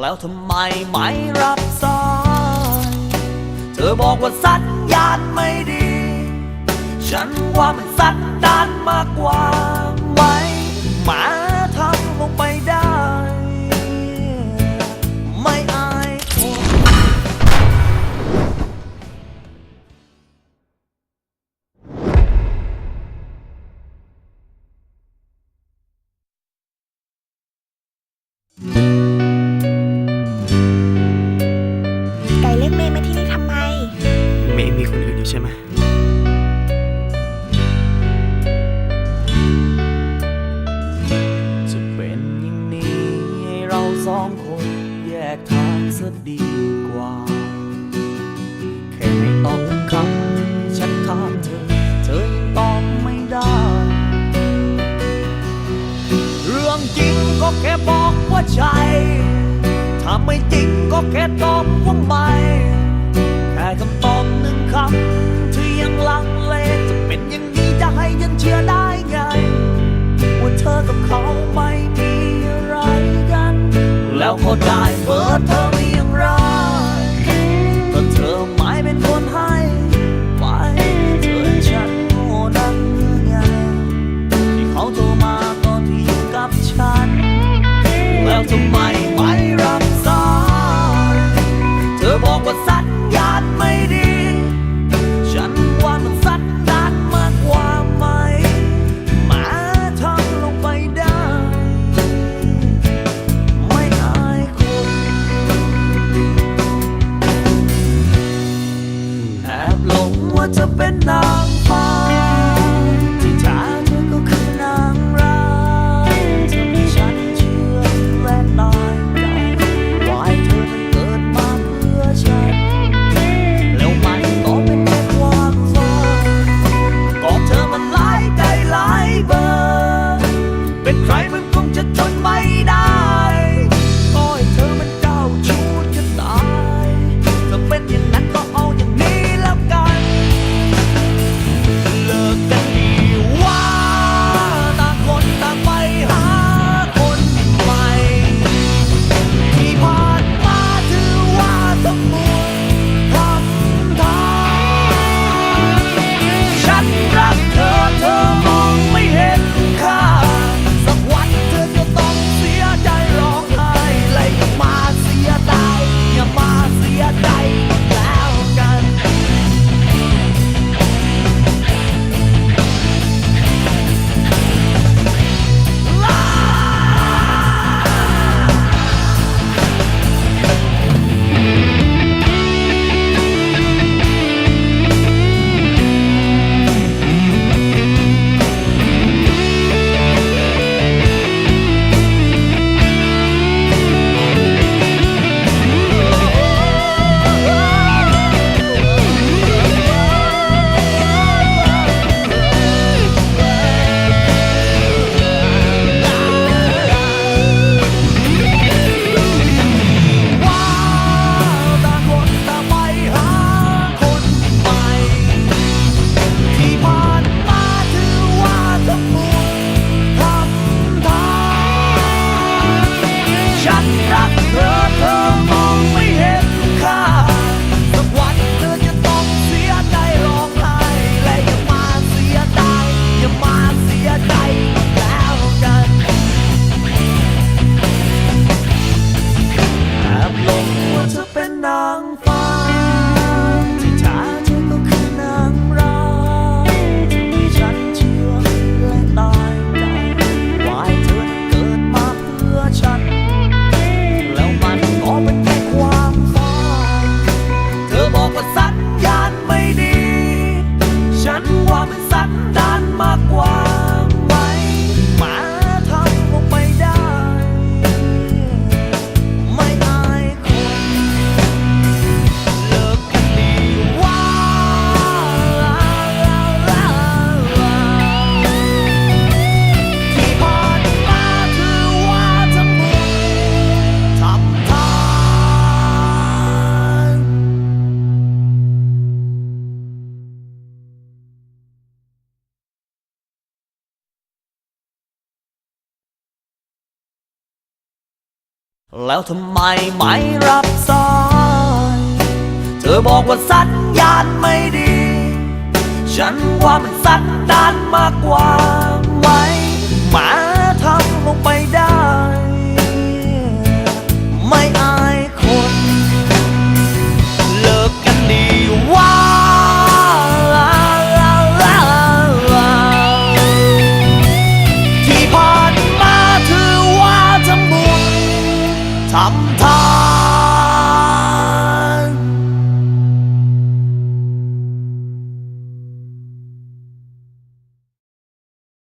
แล้วทำไมไม่รับสาย เธอบอกว่าสัญญาณไม่ดี ฉันว่ามันสันดานมากกว่า ว่า แค่ให้ตอบคำฉันถามเธอ เธอยังตอบไม่ได้ เรื่องจริงก็แค่บอกว่าใช่ถ้าไม่จริงก็แค่ตอบว่าไม่แค่คำตอบหนึ่งคำที่ยังลังเลจะเป็นอย่างนี้จะให้ยันเชื่อได้ไง ว่าเธอกับเขาไม่มีอะไรกัน แล้วก็ได้เบอร์เธอ บอกว่า สันดานมากกว่า แล้วทำไมไม่รับสาย เธอบอกว่าสัญญาณไม่ดี ฉันว่ามันสัญญาณมากกว่าไหมมา some